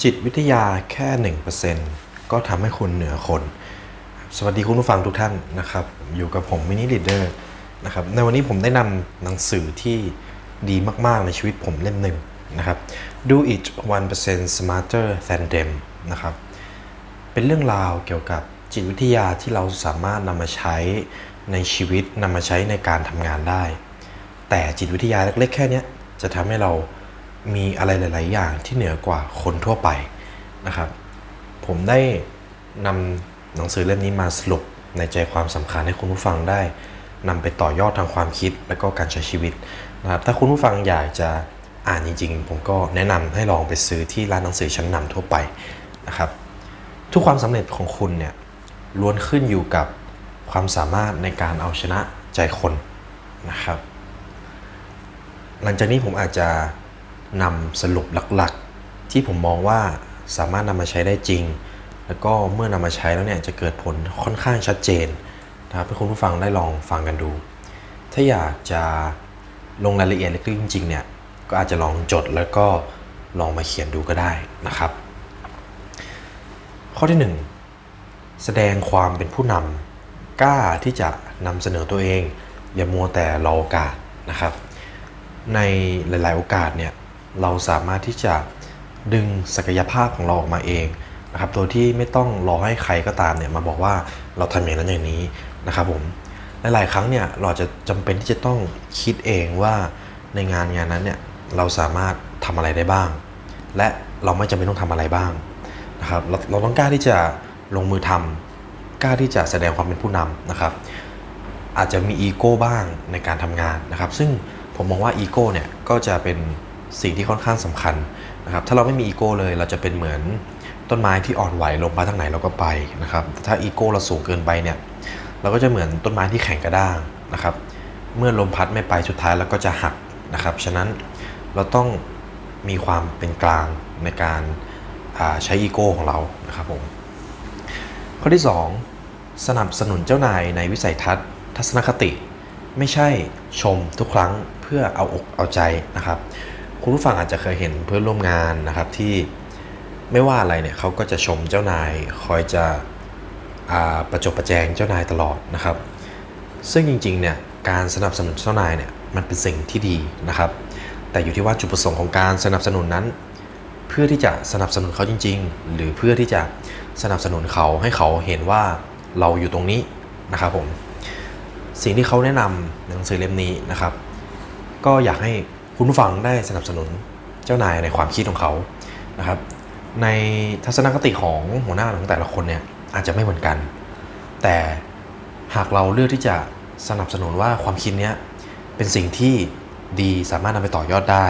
จิตวิทยาแค่ 1%ก็ทำให้คุณเหนือคน สวัสดีคุณผู้ฟังทุกท่านนะครับ อยู่กับผมมินิลีดเดอร์นะครับ ในวันนี้ผมได้นำหนังสือที่ดีมาก ๆ ในชีวิตผมเล่มหนึ่งนะครับ Do it 1% smarter than them นะครับ เป็นเรื่องราวเกี่ยวกับจิตวิทยาที่เราสามารถนำมาใช้ในชีวิตนำมาใช้ในการทำงานได้ แต่จิตวิทยาเล็ก ๆ แค่เนี้ยจะทำให้เรา มีอะไรหลาย ๆ อย่างที่เหนือกว่าคนทั่วไปนะครับ ผมได้นำหนังสือเล่มนี้มาสรุปในใจความสำคัญให้คุณผู้ฟังได้นำไปต่อยอดทางความคิดและก็การใช้ชีวิตนะครับถ้าคุณผู้ฟังอยากจะอ่านจริง ๆ ผมก็แนะนำให้ลองไปซื้อที่ร้านหนังสือชั้นนำทั่วไปนะครับ ทุกความสำเร็จของคุณเนี่ยล้วนขึ้นอยู่กับความสามารถในการเอาชนะใจคนนะครับ หลังจากนี้ผมอาจจะ นำสรุปหลักๆ ที่ผมมองว่าสามารถนำมาใช้ได้จริง แล้วก็เมื่อนำมาใช้แล้วเนี่ยจะเกิดผลค่อนข้างชัดเจนนะครับให้คุณผู้ฟังได้ลองฟังกันดู ถ้าอยากจะลงรายละเอียดลึกๆจริงๆเนี่ยก็อาจจะลองจดแล้วก็ลองมาเขียนดูก็ได้นะครับ ข้อที่ 1 แสดงความเป็นผู้นำกล้าที่จะนำเสนอตัวเอง อย่ามัวแต่รอโอกาสนะครับ ในหลาย ๆ โอกาสเนี่ย เราสามารถที่จะดึงศักยภาพของเราออกมาเองนะครับ โดยที่ไม่ต้องรอให้ใครก็ตามเนี่ยมาบอกว่าเราทำอย่างนั้นอย่างนี้นะครับผม หลาย ๆ ครั้งเนี่ยเราจะจำเป็นที่จะต้องคิดเองว่าในงานงานนั้นเนี่ยเราสามารถทำอะไรได้บ้าง และเราไม่จำเป็นต้องทำอะไรบ้างนะครับเราเราต้องกล้าที่จะลงมือทำกล้าที่จะแสดงความเป็นผู้นำนะครับ อาจจะมีอีโก้บ้างในการทำงานนะครับ ซึ่งผมมองว่าอีโก้เนี่ยก็จะเป็น สิ่งที่ค่อนข้างสำคัญนะครับถ้าเราไม่มีอีโก้เลยเราจะเป็นเหมือนต้นไม้ที่อ่อนไหวลมพัดทางไหนเราก็ไปนะครับแต่ถ้าอีโก้เราสูงเกินไปเนี่ยเราก็จะเหมือนต้นไม้ที่แข็งกระด้างนะครับเมื่อลมพัดไม่ไปสุดท้ายเราก็จะหักนะครับฉะนั้นเราต้องมีความเป็นกลางในการใช้อีโก้ของเรานะครับผมข้อที่ 2 สนับสนุนเจ้านายในวิสัยทัศน์ ทัศนคติ ไม่ใช่ชมทุกครั้งเพื่อเอาอกเอาใจนะครับ คุณผู้ฟังอาจจะเคยเห็นเพื่อนร่วมงานนะครับที่ไม่ว่าอะไรเนี่ยเขาก็จะชมเจ้านายคอยจะประจบประแจงเจ้านายตลอดนะครับ ซึ่งจริงๆเนี่ยการสนับสนุนเจ้านายเนี่ยมันเป็นสิ่งที่ดีนะครับ แต่อยู่ที่ว่าจุดประสงค์ของการสนับสนุนนั้น เพื่อที่จะสนับสนุนเขาจริง ๆ หรือเพื่อที่จะสนับสนุนเขาให้เขาเห็นว่าเราอยู่ตรงนี้นะครับผมสิ่งที่เขาแนะนำในหนังสือเล่มนี้นะครับ ก็อยากให้ คุณผู้ฟังได้สนับสนุนเจ้านายในความคิดของเขานะครับ ในทัศนคติของหัวหน้าของแต่ละคนเนี่ยอาจจะไม่เหมือนกัน แต่หากเราเลือกที่จะสนับสนุนว่าความคิดเนี้ยเป็นสิ่งที่ดีสามารถนำไปต่อยอดได้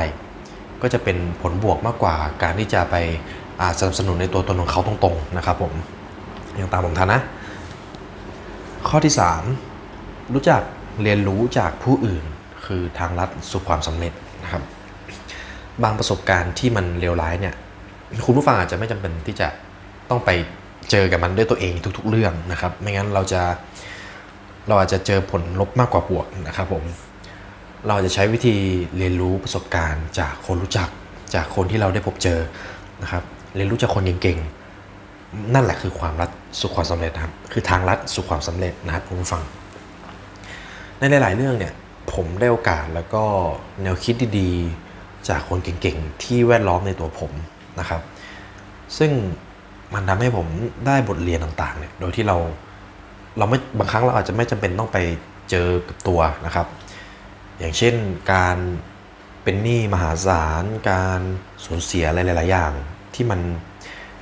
ก็จะเป็นผลบวกมากกว่าการที่จะไปสนับสนุนในตัวตนของเขาตรงๆนะครับผมอยังตามผมทันนะ ข้อที่ 3 รู้จักเรียนรู้จากผู้อื่นคือทางลัดสู่ความสำเร็จ นะครับ บางประสบการณ์ที่มันเลวร้ายเนี่ยคุณผู้ฟังอาจจะไม่จำเป็นที่จะต้องไปเจอกับมันด้วยตัวเองทุก ๆ เรื่องนะครับ ไม่งั้นเราจะเราอาจจะเจอผลลบมากกว่าบวกนะครับผมเราจะใช้วิธีเรียนรู้ประสบการณ์จากคนรู้จักจากคนที่เราได้พบเจอนะครับเรียนรู้จากคนเก่งๆนั่นแหละคือความลัดสู่ความสำเร็จนะครับ คือทางลัดสู่ความสำเร็จนะครับคุณผู้ฟัง ในหลาย ๆ เรื่องเนี่ย ผมได้โอกาสแล้วก็แนวคิดดีๆ จากคนเก่งๆ ที่แวดล้อมในตัวผมนะครับ ซึ่งมันทำให้ผมได้บทเรียนต่างๆเนี่ยโดยที่เราเราไม่บางครั้งเราอาจจะไม่จำเป็นต้องไปเจอกับตัวนะครับ อย่างเช่นการเป็นหนี้มหาศาล การสูญเสียอะไรหลาย ๆ อย่างที่มัน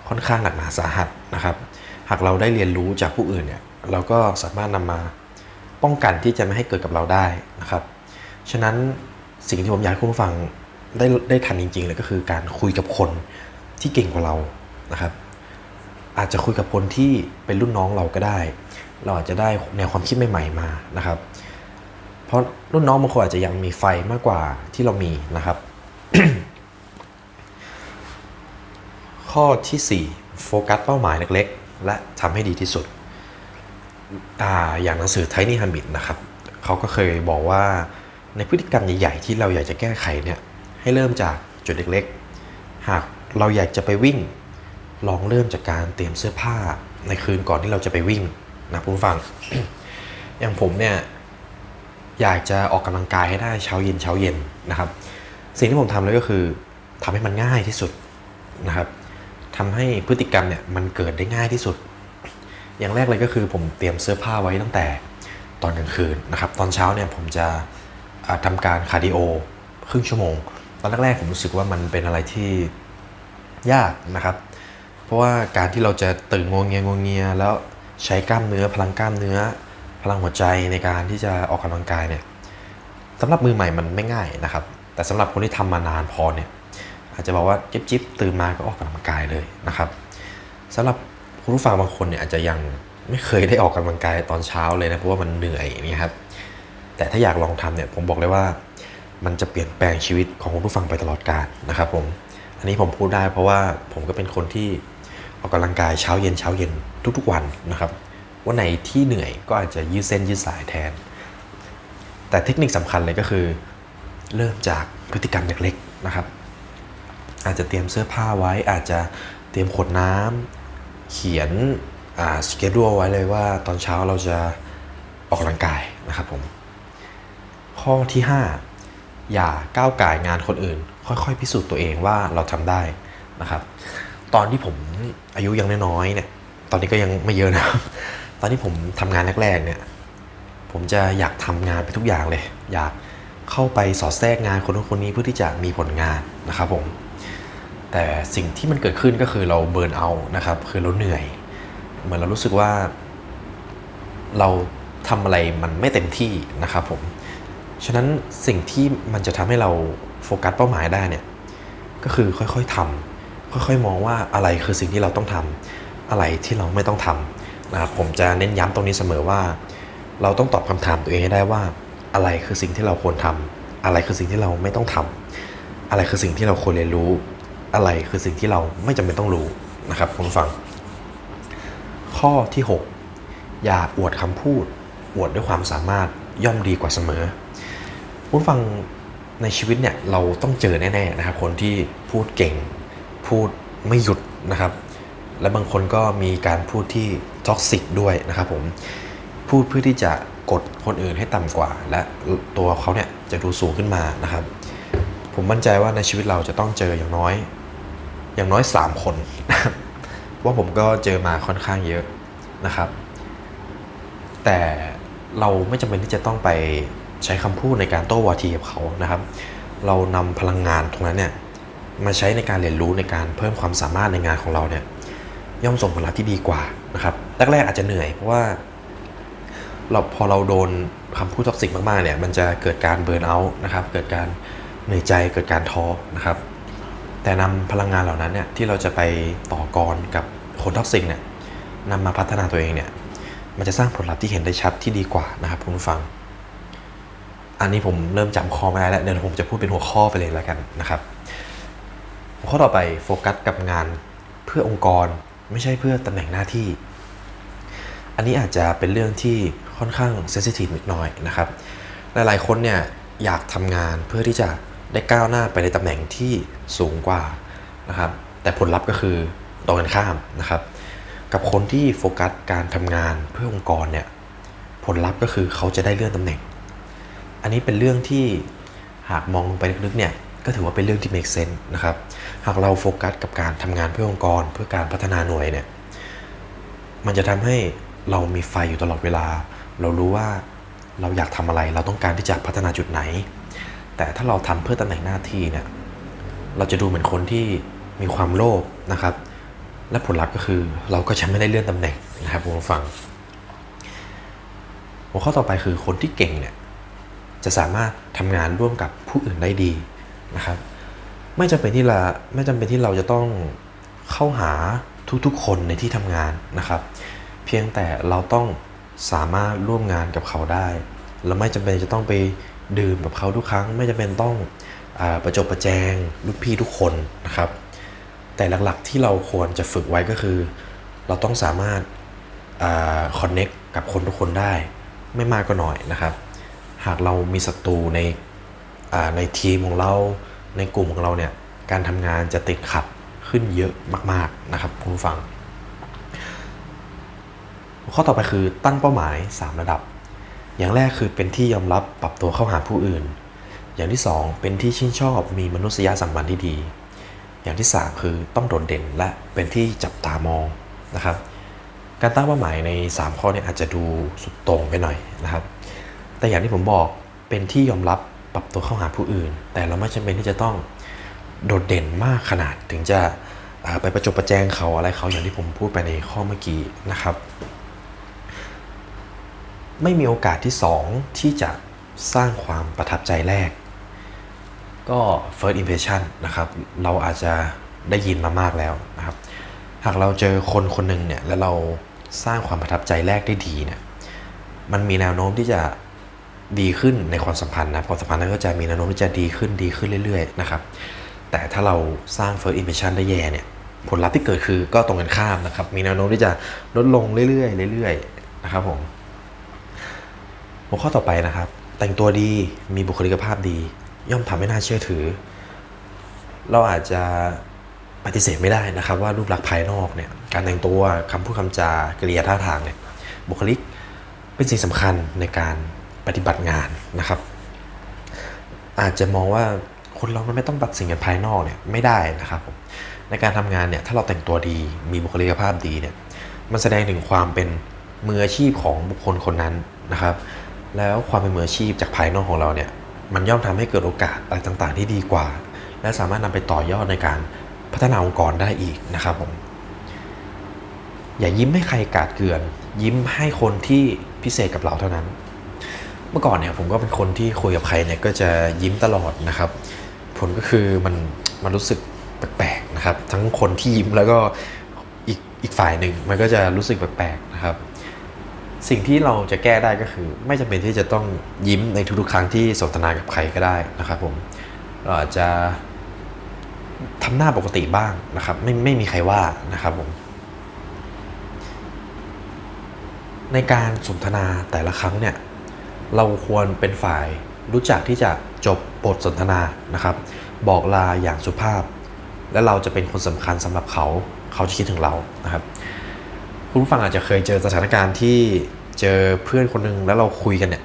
ค่อนข้างหนักหนาสาหัสนะครับ หากเราได้เรียนรู้จากผู้อื่นเนี่ยเราก็สามารถนำมา ป้องกันที่จะไม่ให้เกิดกับเราได้นะครับ ฉะนั้นสิ่งที่ผมอยากให้คุณผู้ฟังได้ได้ทันจริงๆเลยก็คือการคุยกับคนที่เก่งกว่าเรานะครับ อาจจะคุยกับคนที่เป็นรุ่นน้องเราก็ได้ เราอาจจะได้แนวความคิดใหม่ๆมานะครับ เพราะรุ่นน้องบางคนอาจจะยังมีไฟมากกว่าที่เรามีนะครับ ข้อที่ 4 โฟกัสเป้าหมายเล็ก ๆ และทำให้ดีที่สุด ออย่างหนังสือ Tiny Habit นะครับเขาก็เคยบอกว่าในพฤติกรรมใหญ่ๆที่เราอยากจะแก้ไขเนี่ยให้เริ่มจากจุดเล็กๆ หากเราอยากจะไปวิ่ง ลองเริ่มจากการเตรียมเสื้อผ้าในคืนก่อนที่เราจะไปวิ่งนะผู้ฟัง อย่างผมเนี่ยอยากจะออกกำลังกายให้ได้เช้าเย็นเช้าเย็นนะครับ สิ่งที่ผมทำเลยก็คือทำให้มันง่ายที่สุดนะครับทำให้พฤติกรรมเนี่ยมันเกิดได้ง่ายที่สุด อย่างแรกเลยก็คือผมเตรียมเสื้อผ้าไว้ตั้งแต่ตอนกลางคืนนะครับตอนเช้าเนี่ยผมจะอ่าทำการคาร์ดิโอครึ่งชั่วโมง ตอนแรกๆผมรู้สึกว่ามันเป็นอะไรที่ยากนะครับ เพราะว่าการที่เราจะตื่นงวงเงียงวงเงียแล้วใช้กล้ามเนื้อพลังกล้ามเนื้อ พลังหัวใจในการที่จะออกกำลังกายเนี่ยสำหรับมือใหม่มันไม่ง่ายนะครับ แต่สำหรับคนที่ทำมานานพอเนี่ยอาจจะบอกว่าจิ๊บจิ๊บตื่นมาก็ออกกำลังกายเลยนะครับสำหรับ คุณผู้ฟังบางคนเนี่ยอาจจะยังไม่เคยได้ออกกำลังกายตอนเช้าเลยนะเพราะว่ามันเหนื่อยนี้ครับแต่ถ้าอยากลองทำเนี่ยผมบอกเลยว่า มันจะเปลี่ยนแปลงชีวิตของคุณผู้ฟังไปตลอดกาลนะครับผมอันนี้ผมพูดได้เพราะว่าผมก็เป็นคนที่ออกกำลังกายเช้าเย็นเช้าเย็นทุกๆวันนะครับวันไหนที่เหนื่อยก็อาจจะยืดเส้นยืดสายแทน แต่เทคนิคสำคัญเลยก็คือ เริ่มจากพฤติกรรมเล็กๆนะครับ อาจจะเตรียมเสื้อผ้าไว้อาจจะเตรียมขวดน้ำ เขียนสเกจดูไว้เลยว่าตอนเช้าเราจะออกกำลังกายนะครับผม ข้อที่ 5 อย่าก้าวไก่งานคนอื่น ค่อยๆ พิสูจน์ตัวเองว่าเราทำได้นะครับ ตอนที่ผมอายุยังน้อยๆเนี่ย ตอนนี้ก็ยังไม่เยอะนะตอนที่ผมทำงานแรกๆเนี่ย ผมจะอยากทำงานไปทุกอย่างเลย อยากเข้าไปสอดแทรกงานคนนู้นคนนี้เพื่อที่จะมีผลงานนะครับผม แต่สิ่งที่มันเกิดขึ้นก็คือเราเบิร์นเอานะครับ คือเราเหนื่อย เหมือนเรารู้สึกว่า เราทำอะไรมันไม่เต็มที่นะครับผม ฉะนั้นสิ่งที่มันจะทำให้เราโฟกัสเป้าหมายได้เนี่ย ก็คือค่อยๆทำค่อยๆ มองว่าอะไรคือสิ่งที่เราต้องทำอะไรที่เราไม่ต้องทำนะครับผมจะเน้นย้ำตรงนี้เสมอว่า เราต้องตอบคำถามตัวเองให้ได้ว่า อะไรคือสิ่งที่เราควรทำอะไรคือสิ่งที่เราไม่ต้องทำอะไรคือสิ่งที่เราควรเรียนรู้ อะไรคือสิ่งที่เราไม่จำเป็นต้องรู้นะครับคุณฟัง ข้อที่ 6 อย่าอวดคำพูด อวดด้วยความสามารถย่อมดีกว่าเสมอผู้ฟังในชีวิตเนี่ยเราต้องเจอแน่ๆนะครับ คนที่พูดเก่ง พูดไม่หยุดนะครับ และบางคนก็มีการพูดที่ท็อกซิกด้วยนะครับผมพูดเพื่อที่จะกดคนอื่นให้ต่ำกว่า และตัวเขาเนี่ยจะดูสูงขึ้นมานะครับ ผมมั่นใจว่าในชีวิตเราจะต้องเจออย่างน้อย อย่างน้อย 3 คนว่าผมก็เจอมาค่อนข้างเยอะนะครับ แต่เราไม่จำเป็นที่จะต้องไปใช้คำพูดในการโต้วาทีกับเขานะครับ เรานำพลังงานตรงนั้นเนี่ยมาใช้ในการเรียนรู้ในการเพิ่มความสามารถในงานของเราเนี่ยย่อมส่งผลลัพธ์ที่ดีกว่านะครับแรกๆอาจจะเหนื่อยเพราะว่าเราพอเราโดนคำพูดท็อกซิกมากๆเนี่ยมันจะเกิดการเบิร์นเอาท์นะครับ เกิดการเหนื่อยใจเกิดการท้อนะครับ แต่นำพลังงานเหล่านั้นเนี่ยที่เราจะไปต่อกรกับคนท็อกซิกเนี่ยนำมาพัฒนาตัวเองเนี่ยมันจะสร้างผลลัพธ์ที่เห็นได้ชัดที่ดีกว่านะครับคุณผู้ฟัง อันนี้ผมเริ่มจำข้อไม่ได้แล้วเดี๋ยวผมจะพูดเป็นหัวข้อไปเลยแล้วกันนะครับหัวข้อต่อไปโฟกัสกับงานเพื่อองค์กรไม่ใช่เพื่อตำแหน่งหน้าที่ อันนี้อาจจะเป็นเรื่องที่ค่อนข้างเซนซิทีฟนิดหน่อยนะครับ หลายๆคนเนี่ยอยากทำงานเพื่อที่จะ ได้ก้าวหน้าไปในตำแหน่งที่สูงกว่านะครับแต่ผลลัพธ์ก็คือตรงกันข้ามนะครับ กับคนที่โฟกัสการทำงานเพื่อองค์กรเนี่ยผลลัพธ์ก็คือเขาจะได้เลื่อนตำแหน่ง อันนี้เป็นเรื่องที่หากมองไปลึกๆเนี่ยก็ถือว่าเป็นเรื่องที่ make sense นะครับ หากเราโฟกัสกับการทำงานเพื่อองค์กร เพื่อการพัฒนาหน่วยเนี่ยมันจะทำให้เรามีไฟอยู่ตลอดเวลา เรารู้ว่าเราอยากทำอะไร เราต้องการที่จะพัฒนาจุดไหน แต่ถ้าเราทำเพื่อตำแหน่งหน้าที่เนี่ยเราจะดูเหมือนคนที่มีความโลภนะครับ และผลลัพธ์ก็คือเราก็จะไม่ได้เลื่อนตำแหน่งนะครับคุณผู้ฟังหัวข้อต่อไปคือคนที่เก่งเนี่ยจะสามารถทำงานร่วมกับผู้อื่นได้ดีนะครับ ไม่จำเป็นที่เราไม่จำเป็นที่เราจะต้องเข้าหาทุกๆ คนในที่ทำงานนะครับ เพียงแต่เราต้องสามารถร่วมงานกับเขาได้ เราไม่จำเป็นจะต้องไป ดื่มกับเขาทุกครั้งไม่จำเป็นต้องอประจบประแจงลูกพี่ทุกคนนะครับ แต่หลักๆที่เราควรจะฝึกไว้ก็คือ เราต้องสามารถคอนเน็กกับคนทุกคนได้ไม่มากก็หน้อยนะครับ หากเรามีศัตรูในในทีมของเราในกลุ่มของเราเนี่ยการทำงานจะติดขัดขึ้นเยอะมาก ๆนะครับคุณผู้ฟัง ข้อต่อไปคือตั้งเป้าหมาย 3 ระดับ อย่างแรกคือเป็นที่ยอมรับปรับตัวเข้าหาผู้อื่น อย่างที่ 2 เป็นที่ชื่นชอบมีมนุษยสัมพันธ์ที่ดี อย่างที่ 3 คือต้องโดดเด่นและเป็นที่จับตามองนะครับ การตั้งเป้าหมายใน 3 ข้อนี้อาจจะดูสุดโต่งไปหน่อยนะครับ แต่อย่างที่ผมบอกเป็นที่ยอมรับปรับตัวเข้าหาผู้อื่น แต่เราไม่จำเป็นที่จะต้องโดดเด่นมากขนาดถึงจะไปประจบประแจงเขาอะไรเขาอย่างที่ผมพูดไปในข้อเมื่อกี้นะครับ ไม่มีโอกาสที่ 2 ที่จะสร้างความประทับใจแรก ก็ first impression นะครับ เราอาจจะได้ยินมามากแล้วนะครับ หากเราเจอคนคนหนึ่งเนี่ยแล้วเราสร้างความประทับใจแรกได้ดีเนี่ยมันมีแนวโน้มที่จะดีขึ้นในความสัมพันธ์นะความสัมพันธ์นั้นก็จะมีแนวโน้มที่จะดีขึ้นดีขึ้นเรื่อยๆนะครับแต่ถ้าเราสร้าง first impression ได้แย่เนี่ยผลลัพธ์ที่เกิดคือก็ตรงกันข้ามนะครับ มีแนวโน้มที่จะลดลงเรื่อยๆเรื่อยๆนะครับผม หัวข้อต่อไปนะครับ แต่งตัวดีมีบุคลิกภาพดี ย่อมทำให้น่าเชื่อถือ เราอาจจะปฏิเสธไม่ได้นะครับ ว่ารูปลักษณ์ภายนอกเนี่ยการแต่งตัวคำพูดคำจากริยาท่าทางเนี่ยบุคลิกเป็นสิ่งสำคัญในการปฏิบัติงานนะครับ อาจจะมองว่าคนเรามันไม่ต้องตัดสิ่งกันภายนอกเนี่ยไม่ได้นะครับผมในการทำงานเนี่ยถ้าเราแต่งตัวดีมีบุคลิกภาพดีเนี่ยมันแสดงถึงความเป็นมืออาชีพของบุคคลคนนั้นนะครับ แล้วความเป็นมืออาชีพจากภายนอกของเราเนี่ยมันย่อมทำให้เกิดโอกาสอะไรต่างๆ ที่ดีกว่า และสามารถนำไปต่อยอดในการพัฒนาองค์กรได้อีกนะครับผมอย่ายิ้มให้ใครกาดเกลื่อน ยิ้มให้คนที่พิเศษกับเราเท่านั้น เมื่อก่อนเนี่ยผมก็เป็นคนที่คุยกับใครเนี่ยก็จะยิ้มตลอดนะครับ ผลก็คือมันมันรู้สึกแปลกๆนะครับ ทั้งคนที่ยิ้มแล้วก็อีกอีกฝ่ายหนึ่งมันก็จะรู้สึกแปลกๆนะครับ สิ่งที่เราจะแก้ได้ก็คือ ไม่จำเป็นที่จะต้องยิ้มในทุกๆ ครั้งที่สนทนากับใครก็ได้นะครับผมเราอาจจะทำหน้าปกติบ้างนะครับ ไม่ไม่มีใครว่านะครับผมในการสนทนาแต่ละครั้งเนี่ยเราควรเป็นฝ่ายรู้จักที่จะจบบทสนทนานะครับ บอกลาอย่างสุภาพ และเราจะเป็นคนสำคัญสำหรับเขา เขาจะคิดถึงเรานะครับ คุณผู้ฟังอาจจะเคยเจอสถานการณ์ที่เจอเพื่อนคนหนึงแล้วเราคุยกันเนี่ย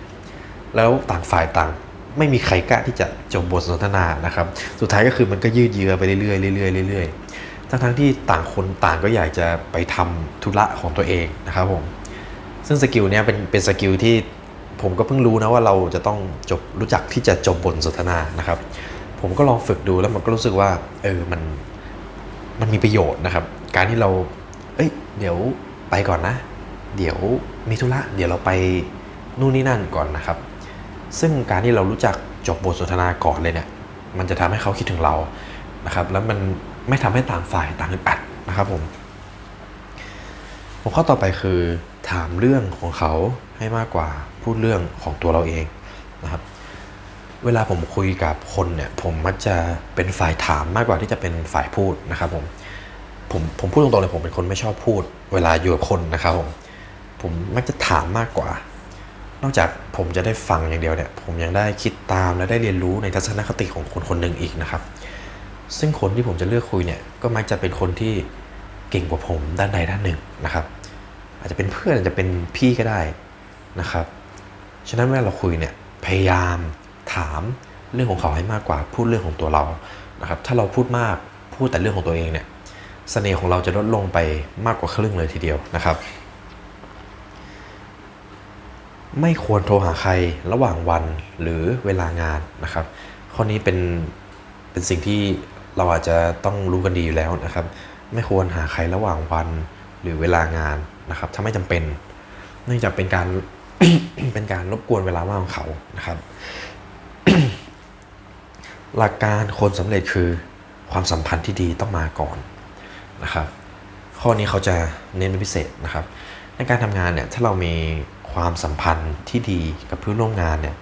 แล้วต่างฝ่ายต่าง ไม่มีใครกล้าที่จะจบบทสนทนานะครับ สุดท้ายก็คือมันก็ยืดเยื้อไปเรื่อยๆเรื่อยๆเรื่อยๆทั้งทั้งที่ต่างคนต่างก็อยากจะไปทำธุระของตัวเองนะครับผมซึ่งสกิลเนี้ยเป็นเป็นสกิลที่ผมก็เพิ่งรู้นะว่าเราจะต้องจบรู้จักที่จะจบบทสนทนานะครับ ผมก็ลองฝึกดูแล้วมันก็รู้สึกว่า เออมันมันมีประโยชน์นะครับ การที่เรา เอ้ยเดี๋ยว ไปก่อนนะ เดี๋ยวมีธุระเดี๋ยวเราไปนู่นนี่นั่นก่อนนะครับ ซึ่งการที่เรารู้จักจบบทสนทนาก่อนเลยเนี่ย มันจะทำให้เขาคิดถึงเรานะครับ แล้วมันไม่ทำให้ต่างฝ่ายต่างอึดอัดนะครับผมหัวข้อต่อไปคือถามเรื่องของเขาให้มากกว่าพูดเรื่องของตัวเราเองนะครับ เวลาผมคุยกับคนเนี่ยผมมักจะเป็นฝ่ายถามมากกว่าที่จะเป็นฝ่ายพูดนะครับผม ผมผมพูดตรงๆเลยผมเป็นคนไม่ชอบพูด เวลาอยู่กับคนนะครับผมผมมักจะถามมากกว่า นอกจากผมจะได้ฟังอย่างเดียวเนี่ย ผมยังได้คิดตามและได้เรียนรู้ในทัศนคติของคนคนหนึ่งอีกนะครับ ซึ่งคนที่ผมจะเลือกคุยเนี่ยก็มักจะเป็นคนที่เก่งกว่าผมด้านใดด้านหนึ่งนะครับ อาจจะเป็นเพื่อนอาจจะเป็นพี่ก็ได้นะครับ ฉะนั้นเวลาเราคุยเนี่ยพยายามถามเรื่องของเขาให้มากกว่า พูดเรื่องของตัวเรานะครับ ถ้าเราพูดมากพูดแต่เรื่องของตัวเองเนี่ย เสน่ห์ของเราจะลดลงไปมากกว่าครึ่งเลยทีเดียวนะครับ ไม่ควรโทรหาใครระหว่างวันหรือเวลางานนะครับ ข้อนี้เป็นเป็นสิ่งที่เราอาจจะต้องรู้กันดีอยู่แล้วนะครับ ไม่ควรหาใครระหว่างวันหรือเวลางานนะครับ ถ้าไม่จำเป็น เนื่องจากเป็นการเป็นการรบกวนเวลาว่างของเขานะครับ หลักการคนสำเร็จคือความสัมพันธ์ที่ดีต้องมาก่อน นะครับ ข้อนี้เขาจะเน้นเป็นพิเศษนะครับ ในการทำงานเนี่ยถ้าเรามีความสัมพันธ์ที่ดีกับเพื่อนร่วมงานเนี่ย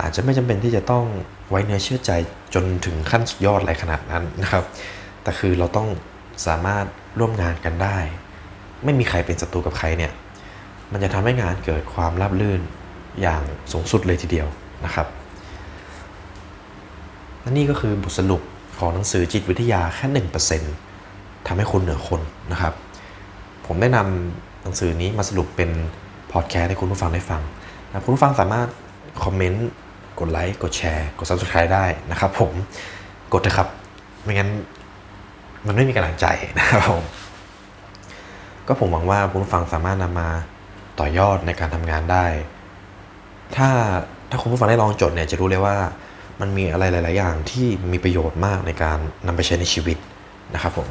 อาจจะไม่จำเป็นที่จะต้องไว้เนื้อเชื่อใจจนถึงขั้นสุดยอดอะไรขนาดนั้นนะครับ แต่คือเราต้องสามารถร่วมงานกันได้ ไม่มีใครเป็นศัตรูกับใครเนี่ยมันจะทำให้งานเกิดความราบรื่นอย่างสูงสุดเลยทีเดียวนะครับและนี่ก็คือบทสรุปของหนังสือจิตวิทยาแค่1%น ทำให้คนเหนือคนนะครับ ผมได้นำหนังสือนี้มาสรุปเป็นพอดแคสต์ให้คุณผู้ฟังได้ฟังนะคุณผู้ฟังสามารถคอมเมนต์กดไลค์กดแชร์ กด subscribe ได้นะครับผมกดนะครับ ไม่งั้นมันไม่มีกำลังใจนะครับผมก็ผมหวังว่าคุณผู้ฟังสามารถนำมาต่อยอดในการทำงานได้ ถ้าถ้าคุณผู้ฟังได้ลองจดเนี่ยจะรู้เลยว่ามันมีอะไรหลาย ๆ อย่างที่มีประโยชน์มากในการนำไปใช้ในชีวิตนะครับผม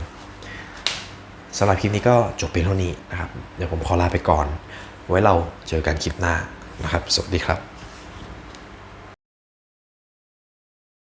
สำหรับคลิปนี้ก็จบเพียงเท่านี้นะครับ เดี๋ยวผมขอลาไปก่อน ไว้เราเจอกันคลิปหน้านะครับ สวัสดีครับ